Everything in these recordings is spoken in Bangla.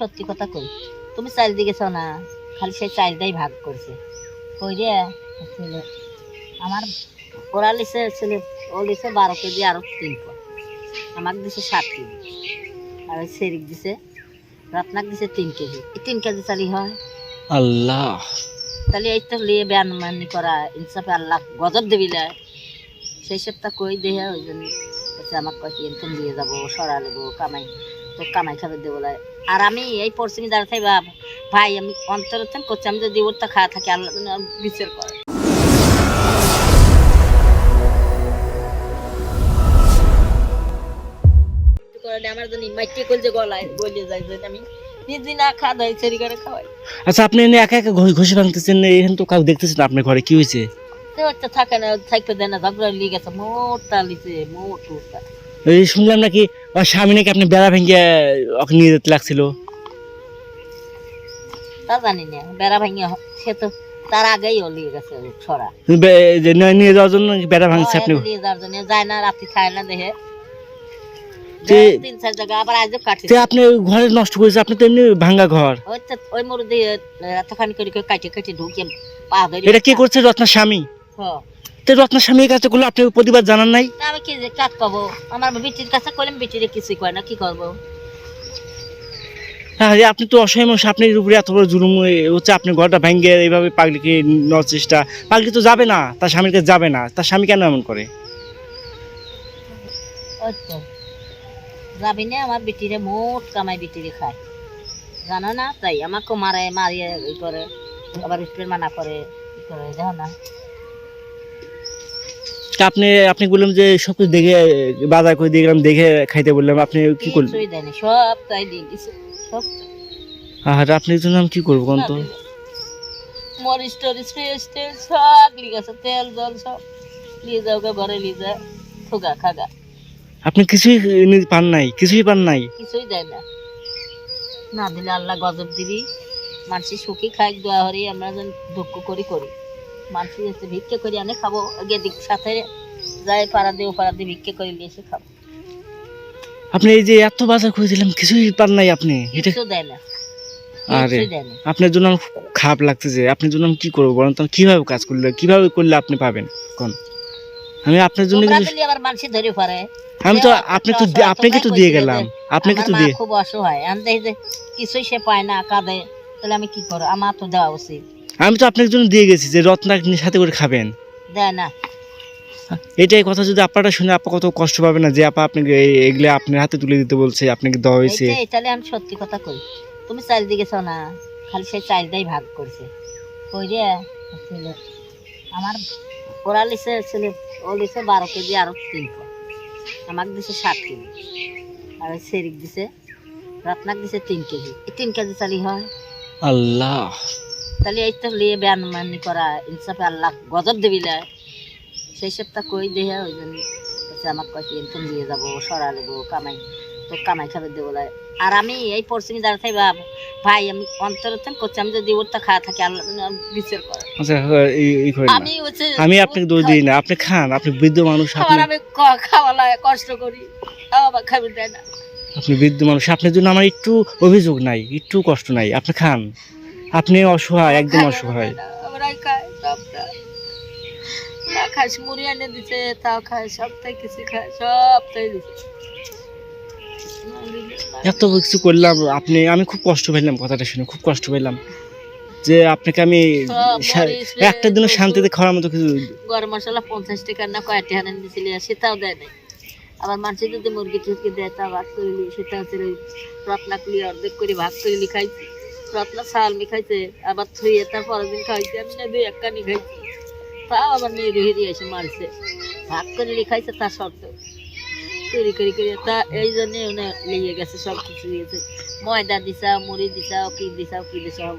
সত্যি কথা কই? তুমি দিয়ে গেছো না খালি সেই চাইলটাই ভাগ করছে। কই রে ছেলে আমার ওরা লিছে ছেলে ও লিছে বারো কেজি আরও তিন পা আমাকে দিছে সাত কেজি। আর ওই সেরিক দিছে রত্নাক দিছে তিন কেজি। এই তিন কেজি চালি হয়। আল্লাহ। তাহলে এই তো লিয়ে বেয়ানমানি করা ইনসাফে আল্লাহ গজব দেবিলা সেই সবটা কই দেহে ওই জন্য আমাকে কয়েছি এরকম দিয়ে যাব সরা নেব কামাই। কামাই খাবে দেবো। আর আমি এই পশ্চিমে দাঁড়া থাকি বাপ ভাই আমি অন্তর করছি আমি যদি ওরটা খাওয়া থাকি আল্লাহ বিচার করে। করে আমার জন্য মাইকে করছে গলায় গলিয়ে যায় যে আমি নিজে না খাওয়া সেরি করে খাওয়াই। আচ্ছা আপনি এনে একা একা ঘষে ঘষে ভাঙতেছেন এখানে তো কাউ দেখতেছেন আপনার ঘরে কি হয়েছে তো থাকে না থাকতে দেয় না ঝগড়া লিয়ে মোটা লিছে মোট মোটা এই শুনলাম নাকি ওর স্বামী নাকি আপনি বেড়া ভেঙে ওকে নিয়ে যেতে লাগছিল। তা জানি না বেড়া ভাঙিয়া সে তো তার আগেই ও গেছে ছড়া। যে নিয়ে- নিয়ে যাওয়ার জন্য বেড়া ভাঙছে আপনি? যাওয়ার জন্য। যায় না রাত্রি খায় না দেখে ঘরে নষ্ট করেছে আপনি তো এমনি ভাঙ্গা ঘর। ওই দিয়ে করে এটা কি করছে? রত্নার স্বামী? হ্যাঁ। তো করলে আপনি প্রতিবাদ জানান নাই? আমি কি কাজ পাবো? আমার বিটির কাছে করলাম বিটিরে কিছুই করে না কি করব? হ্যাঁ আপনি তো অসহায় মানুষ আপনার উপরে এত বড় জুলুম হচ্ছে আপনি ঘরটা ভেঙে এইভাবে পাগলিকে নেওয়ার চেষ্টা। পাগলি তো যাবে না তার স্বামীর কাছে যাবে না। তার স্বামী কেন এমন করে? যাবি না আমার বিটিরে মোট কামাই বিটিরে খায়। জানো না? তাই আমাকে মারে মারিয়ে ই করে আবার স্প্রে মানা করে ই করে জানো না? তা আপনি আপনি বললাম যে সব কিছু দেখে বাজার করে দিয়ে গেলাম দেখে খাইতে বললাম আপনি কি করলেন? সব তাই দিয়ে দিছে সব আর আপনি জন্য আমি কি করব কোন তো? মরিচ টরিচ পেঁয়াজ টেল সব লিয়ে গেছে তেল জল সব। নিয়ে যাও গে ঘরে নিয়ে যা থুগা খাগা। আপনি কিছুই পান নাই কিছুই পান নাই? কিছুই দেয় না। না দিলে আল্লাহ গজব দিবি। মানুষের সুখী খাই দোয়া হরি আমরা যেন দুঃখ করি করি। মানুষের হচ্ছে ভিক্ষে করি আনে খাব গেদিক সাথে যাই পাড়া দিয়ে পাড়া দিয়ে ভিক্ষে করে নিয়ে এসে খাব। আপনি এই যে এত বাজার করে দিলাম কিছুই পান নাই আপনি? এটা কিছু দেয় না। আরে। আপনার জন্য আমার খুব খারাপ লাগতেছে আপনার জন্য আমি কি করব বলেন তো? কীভাবে কাজ করলে কীভাবে করলে আপনি পাবেন? কোন? আমি আপনার জন্য কিছু আবার মানুষের ধরে পারে আমি তো আপনি তো আপনাকে তো দিয়ে গেলাম। আপনাকে তো দিয়ে খুব অসহায়। আমি দেখি যে কিছুই সে পায় না কাঁদে। তাহলে আমি কি করব? আমার তো দেওয়া উচিত। আমি তো আপনার জন্য দিয়ে গেছি যে রত্নাকে নিয়ে সাথে করে খাবেন। দেয় না। এটাই কথা যদি আপনারা শুনে আপা কত কষ্ট পাবে না যে আপা আপনাকে এগুলো আপনার হাতে তুলে দিতে বলছে আপনাকে দেওয়া হয়েছে। তাহলে আমি সত্যি কথা কই। তুমি চাইল দিয়ে গেছো না খালি সেই চাইলটাই ভাগ করছে। কই রে আমার ওরা লিছে ছেলে ও লিছে বারো কেজি আরও তিন আমাকে দিছে সাত কেজি। আর সেরিক দিছে রত্নাক দিছে তিন কেজি। এই তিন কেজি চালি হয়। আল্লাহ। তাহলে এই তো লিয়ে বেয়ানমানি করা ইনসাফে আল্লাহ গজব দেবিলা সেই সবটা কই দেহে ওই জন্য আমাকে কয়েছি এরকম দিয়ে যাব সরা নেব কামাই তো কামাই খাবে দেবো আর আমি এই পশ্চিমে দাঁড়া থাকি বাপ ভাই আমি অন্তর করছি আমি যদি ওরটা খাওয়া থাকি আল্লাহ বিচার করে। আচ্ছা এই এই আমি হচ্ছে আমি আপনাকে দোষ দিই না আপনি খান আপনি বৃদ্ধ মানুষ আপনি আমি ক- খাওয়া লাগে কষ্ট করি আবার খাবি দেয় না। আপনি বৃদ্ধ মানুষ আপনার জন্য আমার একটু অভিযোগ নাই একটু কষ্ট নাই আপনি খান। আপনি অসহায় একদম অসহায়। সবটা না খাস মুড়ি এনে দিছে তাও খায় সবটাই কিছু খায় সবটাই দিছে। এত কিছু করলাম আপনি আমি খুব কষ্ট পেলাম কথাটা শুনে খুব কষ্ট পেলাম। যে আপনাকে আমি একটা দিনও শান্তিতে খাওয়ার মতো কিছু গরম মশলা পঞ্চাশ টাকার না কয়টি হানেন দিছিল সেটাও দেয় নাই। আবার মানুষের যদি মুরগি টুরগি দেয় তা ভাগ করে সেটা হচ্ছে ওই রত্না কুলি অর্ধেক করে ভাগ করে খাইছি। মি খাইছে আবার তার পরের দিন খাইছে আমি না দুই একখানি খাইছি। তাও আবার নিয়ে এসে মারছে। ভাগ করে লি খাইছে তার শর্ত। করি করি করি তা এই জন্য উনি লিয়ে গেছে সব কিছু দিয়েছে ময়দা দিছাও মুড়ি দিছাও কি দিছাও কি দিছাও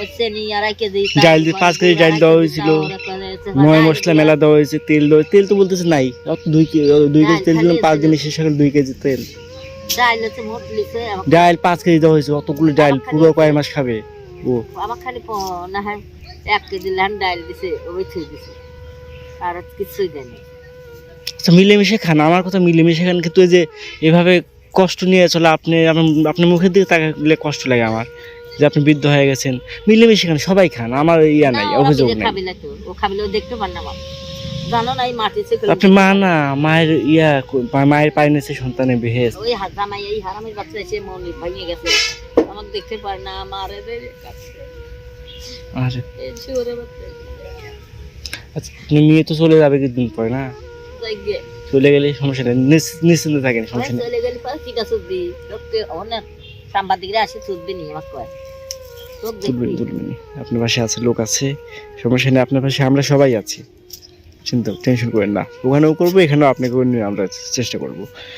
ওই চেনি আড়াই কেজি ডাল পাঁচ কেজি ডাল আড়াই দেওয়া হয়েছিল। চাউল করে হচ্ছে ময় মশলা মেলা দেওয়া হয়েছে তেল দেওয়া তেল তো বলতেছে নাই। দুই দুই কেজি তেল দিলাম পাঁচ দিনে শেষ হলো দুই কেজি তেল। মোট লিখে আমার- পাঁচ কেজি দেওয়া হয়েছে অতগুলো ডাইল পুরো কয় মাস খাবে? ও। আমার খালি না হয় এক কেজি লান ডাইল দিছে ওই থুই দিছে। আর কিছুই দেয়নি। আচ্ছা মিলেমিশে খান আমার কথা মিলেমিশে খান কিন্তু এই যে এভাবে কষ্ট নিয়ে চলে আপনি আপনার- মুখের দিকে তাকালে কষ্ট লাগে আমার যে আপনি বৃদ্ধ হয়ে গেছেন। মিলেমিশে খান সবাই খান আমার ইয়া নাই অভিযোগ নাই। খাবে না তো ও খাবিলে ও দেখতে পার না জানো না এই মাটি আপনি মা না মায়ের ইয়া মায়ের পায়ে নিচে সন্তানের বেহেস। ওই জামাই এই হারামের বাচ্চা এসে মন ভেঙে গেছে। আমার দেখতে পারে না আমার আর। আচ্ছা, মেয়ে তো চলে যাবে কিছুদিন পরে না? চলে গেলে সমস্যা নেই নিশ্চ- নিশ্চিন্তে থাকেন সমস্যা নেই। চলে গেলে পরে কিটা চুদবি লোককে অনেক সাংবাদিকরা আসে চুদবি নি আমার কয়। লোক তুলবেন আপনার পাশে আছে লোক আছে সমস্যা নেই আপনার পাশে আমরা সবাই আছি। চিন্তা টেনশন করেন না। ওখানেও করব এখানেও আপনাকে নিয়ে আমরা চেষ্টা করব।